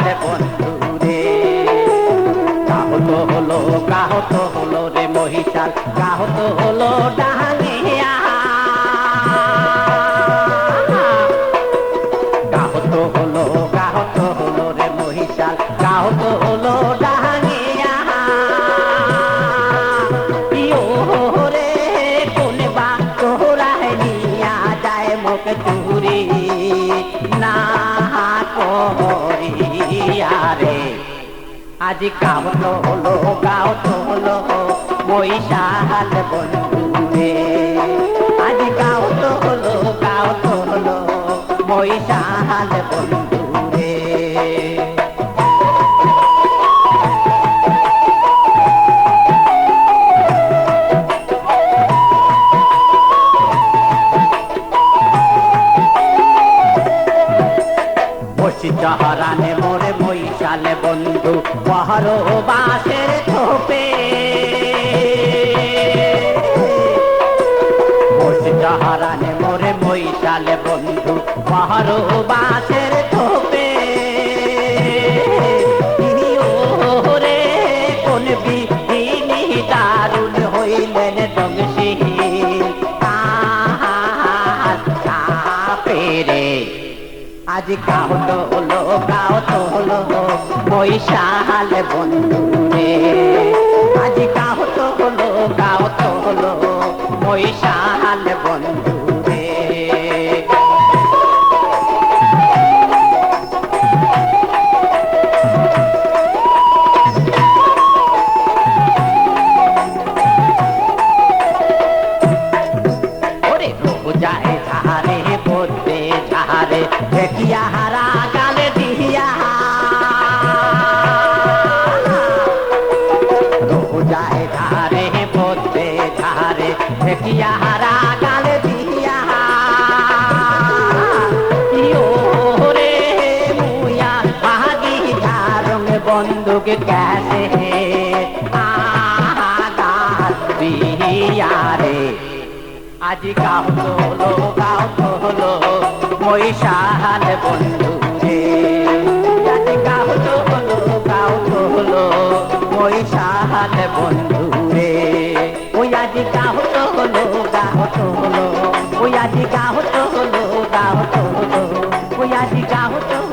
মহিষাল বন্ধু রে কাহত হলো কাহত হলো রে মহিষাল। কাহত হলো ডাহালিয়া কাহত হলো কাহত হলো রে মহিষাল। কাহত হলো ডাহালিয়া রে কোন বা তোরায় নিয়া যায় মুখ চুরি। না করিয়া রে আজ গাওত হলো গাওত হলো বৈশাল বন্ধু রে আজ গাওত হলো গাওত হলো বৈশাল বন্ধু রে বসি চহরানে পহরো বাসের থোপে বসি চহরানে মোরে বৈশালে বন্ধু পহরো বাসের তিনি ওরে কোন বিহিনী দারুণ হইলেন, দংশী আজ গাওত হলো গাওত হলো বৈশাল বন্ধু রে ঝারে দেখিয়া হারা গালে দিয়া। যায় ঝারে পড়তে ঝারে দেখিয়া হারা গালে দিয়া। ইয়ো রে মুয়া ভাগি ধারং বন্দুক ক্যাসে আজ গাও তোলো গাও তোলো মহিষাল বন্ধু রে আজ গাও তোলো গাও তোলো মহিষাল বন্ধু রে ওই আজ গাও তোলো গাও তোলো ওই আজ গাও তোলো গাও তোলো ওই আজ গাও তোলো